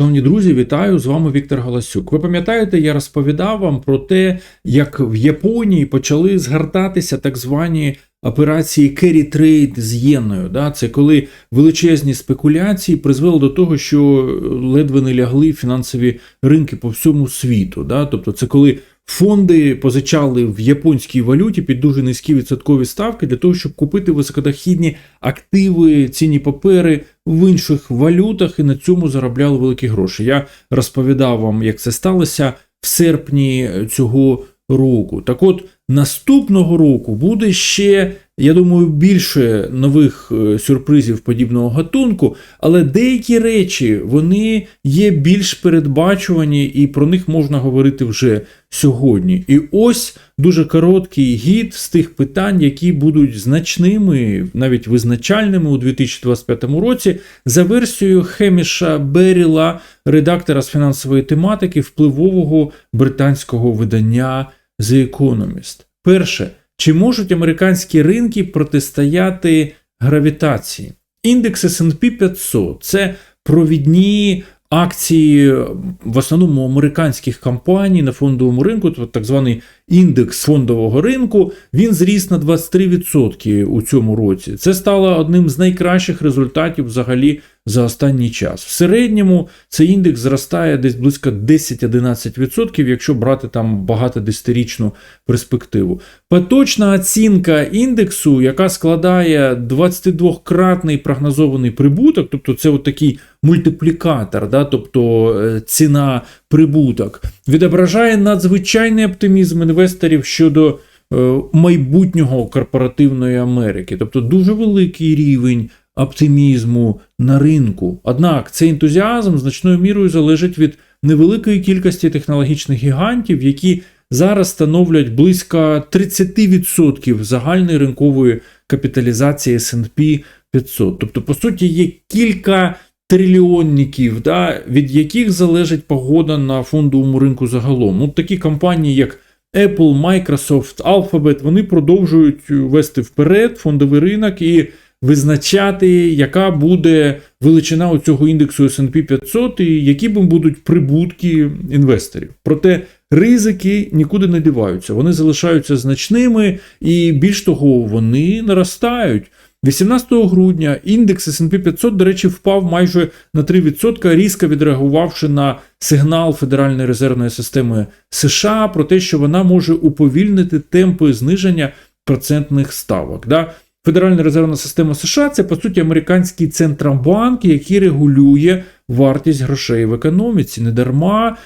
Шановні друзі, вітаю з вами Віктор Галасюк. Ви пам'ятаєте, я розповідав вам про те, як в Японії почали згортатися так звані операції carry trade з єною. Да? Це коли величезні спекуляції призвели до того, що ледве не лягли фінансові ринки по всьому світу. Да? Тобто, це коли фонди позичали в японській валюті під дуже низькі відсоткові ставки для того, щоб купити високодохідні активи, цінні папери в інших валютах і на цьому заробляли великі гроші. Я розповідав вам, як це сталося в серпні цього року. Так от наступного року буде ще, я думаю, більше нових е, сюрпризів подібного гатунку, але деякі речі вони є більш передбачувані, і про них можна говорити вже сьогодні. І ось дуже короткий гід з тих питань, які будуть значними, навіть визначальними у 2025 році, за версією Хеміша Беріла, редактора з фінансової тематики впливового британського видання The Economist. Перше, чи можуть американські ринки протистояти гравітації? Індекс SP 500 це провідні акції в основному американських компаній на фондовому ринку, тобто так званий індекс фондового ринку, він зріс на 23% у цьому році. Це стало одним з найкращих результатів взагалі за останній час. В середньому цей індекс зростає десь близько 10-11%, якщо брати там багатодесятирічну перспективу. Поточна оцінка індексу, яка складає 22-кратний прогнозований прибуток, тобто це от такий мультиплікатор, да, тобто е, ціна прибуток, відображає надзвичайний оптимізм інвесторів щодо е, майбутнього корпоративної Америки, тобто дуже великий рівень оптимізму на ринку. Однак цей ентузіазм значною мірою залежить від невеликої кількості технологічних гігантів, які зараз становлять близько 30% загальної ринкової капіталізації S&P 500. Тобто, по суті, є кілька трильйонників, да, від яких залежить погода на фондовому ринку загалом. Ну, Такі компанії, як Apple, Microsoft, Alphabet, вони продовжують вести вперед фондовий ринок і визначати, яка буде величина цього індексу S&P 500 і які будуть прибутки інвесторів. Проте ризики нікуди не діваються, вони залишаються значними і більш того, вони наростають. 18 грудня індекс S&P 500, до речі, впав майже на 3%, різко відреагувавши на сигнал Федеральної резервної системи США про те, що вона може уповільнити темпи зниження процентних ставок. Да? Федеральна резервна система США це по суті американський центробанк, який регулює вартість грошей в економіці. Недарма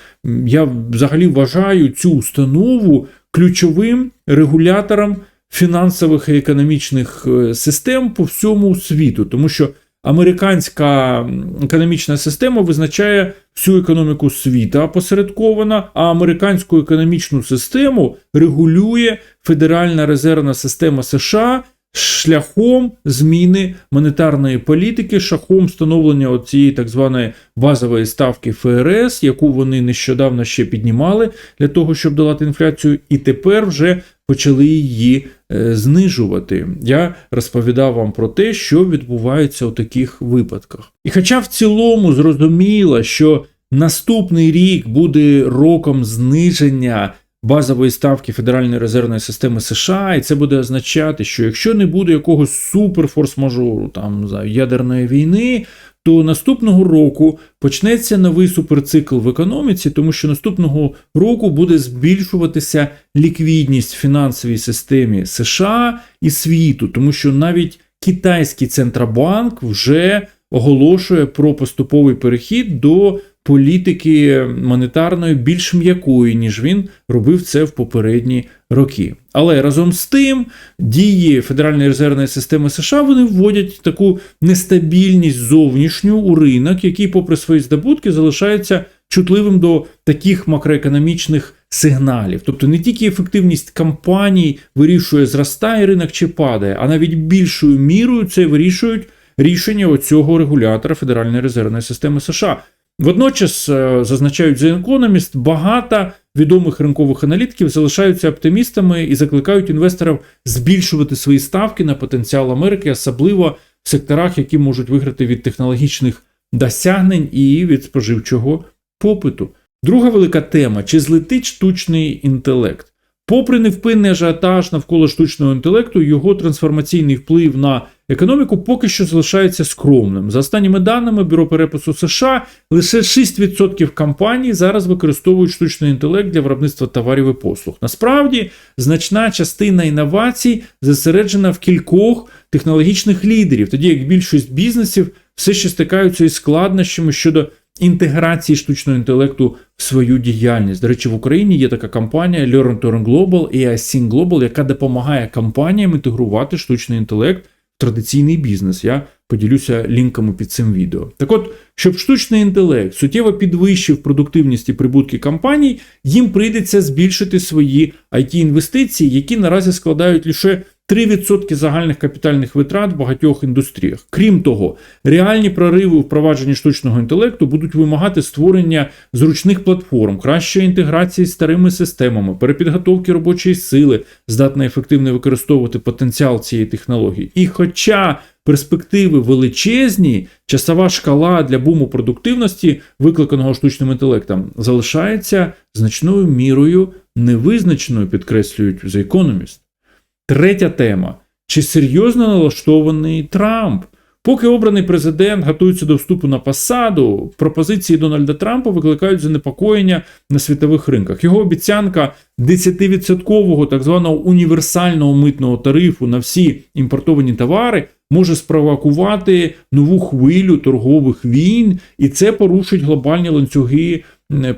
я взагалі вважаю цю установу ключовим регулятором фінансових і економічних е, систем по всьому світу, тому що американська економічна система визначає всю економіку світу опосередкована, а американську економічну систему регулює Федеральна резервна система США шляхом зміни монетарної політики, шляхом встановлення цієї так званої базової ставки ФРС, яку вони нещодавно ще піднімали для того, щоб долати інфляцію, і тепер вже почали її е, знижувати. Я розповідав вам про те, що відбувається у таких випадках. І хоча в цілому зрозуміло, що наступний рік буде роком зниження базової ставки Федеральної резервної системи США, і це буде означати, що якщо не буде якогось суперфорс-мажору там за ядерної війни, то наступного року почнеться новий суперцикл в економіці, тому що наступного року буде збільшуватися ліквідність в фінансовій системі США і світу, тому що навіть китайський центробанк вже оголошує про поступовий перехід до політики монетарної більш м'якої, ніж він робив це в попередні роки. Але разом з тим дії Федеральної резервної системи США вони вводять таку нестабільність зовнішню у ринок, який, попри свої здобутки, залишається чутливим до таких макроекономічних сигналів. Тобто не тільки ефективність компаній вирішує, зростає ринок чи падає, а навіть більшою мірою це вирішують рішення оцього регулятора Федеральної резервної системи США. Водночас, е, зазначають The Economist, багато відомих ринкових аналітиків залишаються оптимістами і закликають інвесторів збільшувати свої ставки на потенціал Америки, особливо в секторах, які можуть виграти від технологічних досягнень і від споживчого попиту. Друга велика тема: чи злетить штучний інтелект? Попри невпинний ажіотаж навколо штучного інтелекту, його трансформаційний вплив на економіку поки що залишається скромним. За останніми даними Бюро перепису США, лише 6% компаній зараз використовують штучний інтелект для виробництва товарів і послуг. Насправді, значна частина інновацій зосереджена в кількох технологічних лідерів, тоді як більшість бізнесів все ще стикаються із складнощами щодо інтеграції штучного інтелекту в свою діяльність. До речі, в Україні є така компанія Learn to Global і Async Global, яка допомагає компаніям інтегрувати штучний інтелект в традиційний бізнес. Я поділюся лінками під цим відео. Так от, щоб штучний інтелект суттєво підвищив продуктивність і прибутки компаній, їм прийдеться збільшити свої it інвестиції, які наразі складають лише 3% загальних капітальних витрат в багатьох індустріях. Крім того, реальні прориви у впровадженні штучного інтелекту будуть вимагати створення зручних платформ, кращої інтеграції з старими системами, перепідготовки робочої сили, здатна ефективно використовувати потенціал цієї технології. І хоча перспективи величезні, часова шкала для буму продуктивності, викликаного штучним інтелектом, залишається значною мірою невизначеною, підкреслюють The Economist. Третя тема: чи серйозно налаштований Трамп? Поки обраний президент готується до вступу на посаду, пропозиції Дональда Трампа викликають занепокоєння на світових ринках. Його обіцянка 10% так званого універсального митного тарифу на всі імпортовані товари може спровокувати нову хвилю торгових війн, і це порушить глобальні ланцюги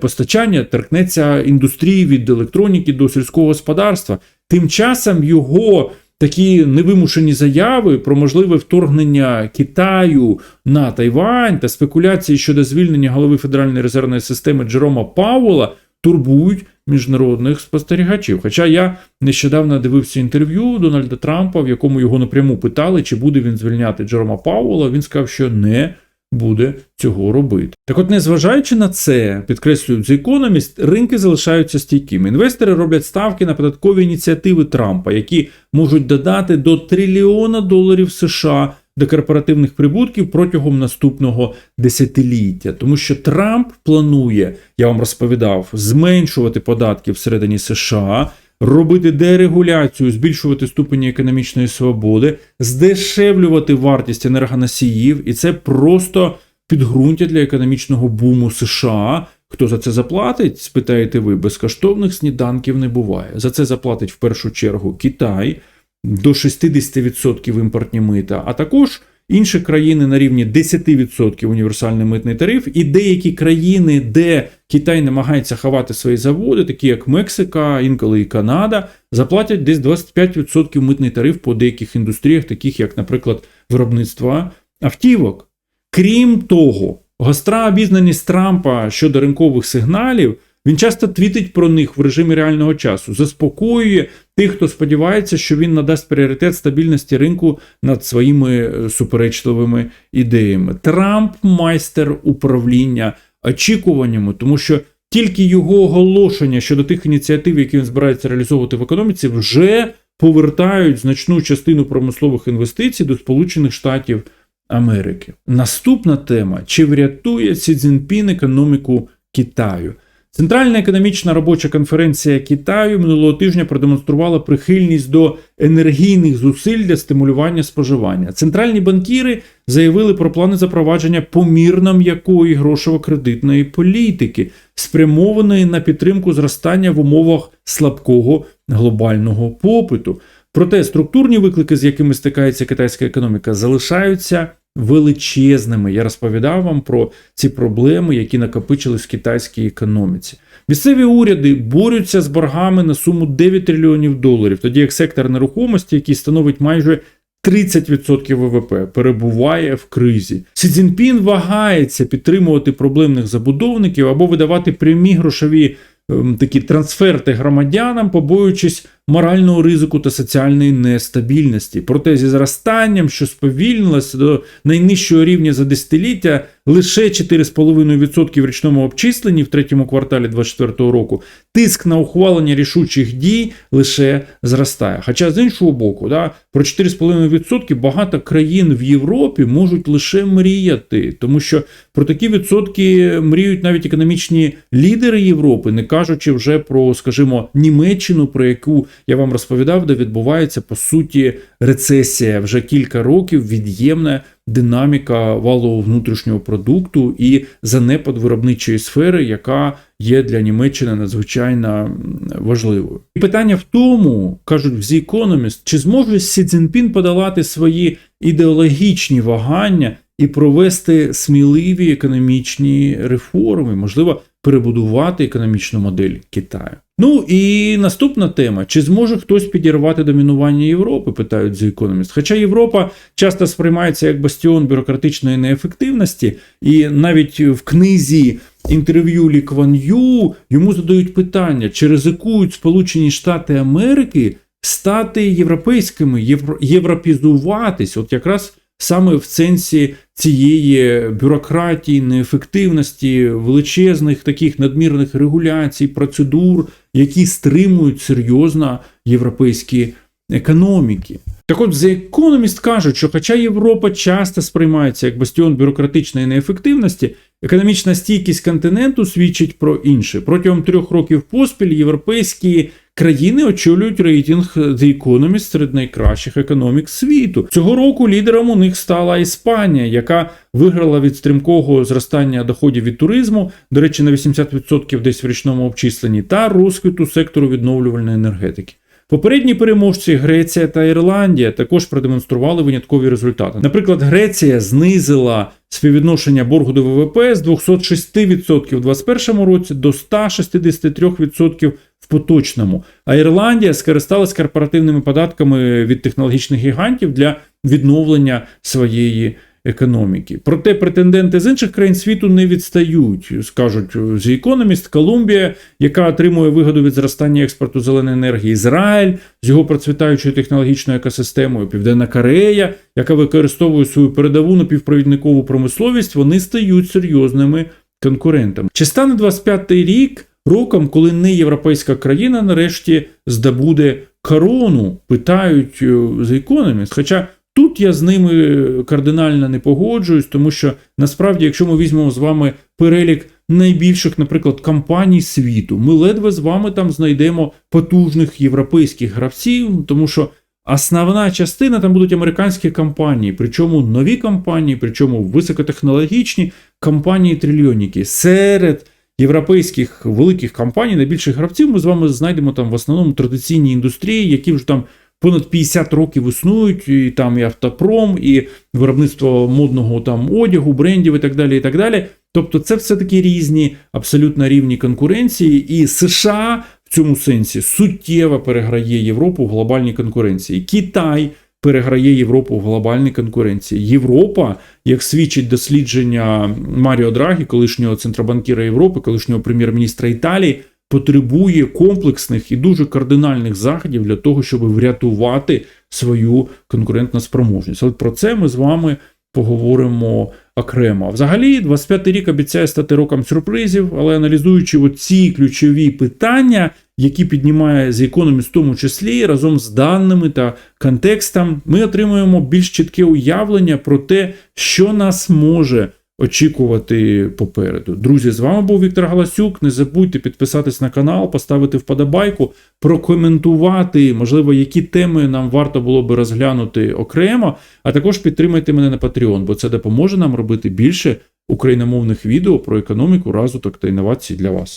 постачання, торкнеться індустрії від електроніки до сільського господарства. Тим часом його такі невимушені заяви про можливе вторгнення Китаю на Тайвань та спекуляції щодо звільнення голови Федеральної резервної системи Джерома Пауела турбують міжнародних спостерігачів. Хоча я нещодавно дивився інтерв'ю Дональда Трампа, в якому його напряму питали, чи буде він звільняти Джерома Пауела. Він сказав, що не буде цього робити. Так от, незважаючи на це, підкреслюють The Economist, ринки залишаються стійкими. Інвестори роблять ставки на податкові ініціативи Трампа, які можуть додати до трильйона доларів США до корпоративних прибутків протягом наступного десятиліття. Тому що Трамп планує, я вам розповідав, зменшувати податки всередині США. Робити дерегуляцію, збільшувати ступені економічної свободи, здешевлювати вартість енергоносіїв, і це просто підґрунтя для економічного буму США. Хто за це заплатить? Спитаєте ви, безкоштовних сніданків не буває. За це заплатить в першу чергу Китай до 60% імпортні мита, а також інші країни на рівні 10% універсальний митний тариф, і деякі країни, де Китай намагається ховати свої заводи, такі як Мексика, інколи і Канада, заплатять десь 25% митний тариф по деяких індустріях, таких як, наприклад, виробництво автівок. Крім того, гостра обізнаність Трампа щодо ринкових сигналів. Він часто твітить про них в режимі реального часу, заспокоює тих, хто сподівається, що він надасть пріоритет стабільності ринку над своїми суперечливими ідеями. Трамп майстер управління очікуваннями, тому що тільки його оголошення щодо тих ініціатив, які він збирається реалізовувати в економіці, вже повертають значну частину промислових інвестицій до Сполучених Штатів Америки. Наступна тема: чи врятує Сі Цзіньпін економіку Китаю? Центральна економічна робоча конференція Китаю минулого тижня продемонструвала прихильність до енергійних зусиль для стимулювання споживання. Центральні банкіри заявили про плани запровадження помірно м'якої грошово-кредитної політики, спрямованої на підтримку зростання в умовах слабкого глобального попиту. Проте структурні виклики, з якими стикається китайська економіка, залишаються величезними. Я розповідав вам про ці проблеми, які накопичились в китайській економіці. Місцеві уряди борються з боргами на суму 9 трильйонів доларів, тоді як сектор нерухомості, який становить майже 30% ВВП, перебуває в кризі. Сі Цзіньпін вагається підтримувати проблемних забудовників або видавати прямі грошові ем, такі трансферти громадянам, побоюючись морального ризику та соціальної нестабільності. Проте зі зростанням, що сповільнилося до найнижчого рівня за десятиліття, лише 4,5% в річному обчисленні в третьому кварталі 2024 року, тиск на ухвалення рішучих дій лише зростає. Хоча з іншого боку, да, про 4,5% багато країн в Європі можуть лише мріяти, тому що про такі відсотки мріють навіть економічні лідери Європи, не кажучи вже про, скажімо, Німеччину, про яку я вам розповідав, де відбувається по суті рецесія вже кілька років, від'ємна динаміка валового внутрішнього продукту і занепад виробничої сфери, яка є для Німеччини надзвичайно важливою. І питання в тому, кажуть в The Economist, чи зможе Сі Цзіньпін подолати свої ідеологічні вагання і провести сміливі економічні реформи, можливо, перебудувати економічну модель Китаю. Ну і наступна тема: чи зможе хтось підірвати домінування Європи? Питають The Economist. Хоча Європа часто сприймається як бастіон бюрократичної неефективності, і навіть в книзі інтерв'ю Лі Кван Ю йому задають питання, чи ризикують Сполучені Штати Америки стати європейськими, євро, європізуватись, от якраз саме в сенсі цієї бюрократії, неефективності, величезних таких надмірних регуляцій, процедур, які стримують серйозно європейські економіки. Так от The Economist кажуть, що хоча Європа часто сприймається як бастіон бюрократичної неефективності, економічна стійкість континенту свідчить про інше. Протягом трьох років поспіль європейські країни очолюють рейтинг The Economist серед найкращих економік світу. Цього року лідером у них стала Іспанія, яка виграла від стрімкого зростання доходів від туризму, до речі, на 80% десь в річному обчисленні, та розквіту сектору відновлювальної енергетики. Попередні переможці Греція та Ірландія також продемонстрували виняткові результати. Наприклад, Греція знизила співвідношення боргу до ВВП з 206% у 2021 році до 163% в поточному. А Ірландія скористалась корпоративними податками від технологічних гігантів для відновлення своєї економіки. Проте претенденти з інших країн світу не відстають. Скажуть The Economist, Колумбія, яка отримує вигоду від зростання експорту зеленої енергії, Ізраїль з його процвітаючою технологічною екосистемою, Південна Корея, яка використовує свою передову напівпровідникову промисловість, вони стають серйозними конкурентами. Чи стане 25-й рік роком, коли не європейська країна нарешті здобуде корону? Питають е, The Хоча Тут я з ними кардинально не погоджуюсь, тому що насправді, якщо ми візьмемо з вами перелік найбільших, наприклад, компаній світу, ми ледве з вами там знайдемо потужних європейських гравців, тому що основна частина там будуть американські компанії, причому нові компанії, причому високотехнологічні компанії трильйонники серед. Європейських великих компаній, найбільших гравців, ми з вами знайдемо там в основному традиційні індустрії, які вже там понад 50 років існують, і там і автопром, і виробництво модного там одягу, брендів і так далі. і так далі. Тобто, це все-таки різні абсолютно рівні конкуренції, і США в цьому сенсі суттєво переграє Європу в глобальній конкуренції. Китай переграє Європу в глобальній конкуренції. Європа, як свідчить дослідження Маріо Драгі, колишнього центробанкіра Європи, колишнього прем'єр-міністра Італії потребує комплексних і дуже кардинальних заходів для того, щоб врятувати свою конкурентну спроможність. От про це ми з вами поговоримо окремо. Взагалі, 25-й рік обіцяє стати роком сюрпризів, але аналізуючи оці ключові питання, які піднімає The Economist в тому числі разом з даними та контекстом, ми отримуємо більш чітке уявлення про те, що нас може очікувати попереду. Друзі, з вами був Віктор Галасюк. Не забудьте підписатись на канал, поставити вподобайку, прокоментувати, можливо, які теми нам варто було би розглянути окремо. А також підтримайте мене на Patreon, бо це допоможе нам робити більше україномовних відео про економіку, розвиток та інновації для вас.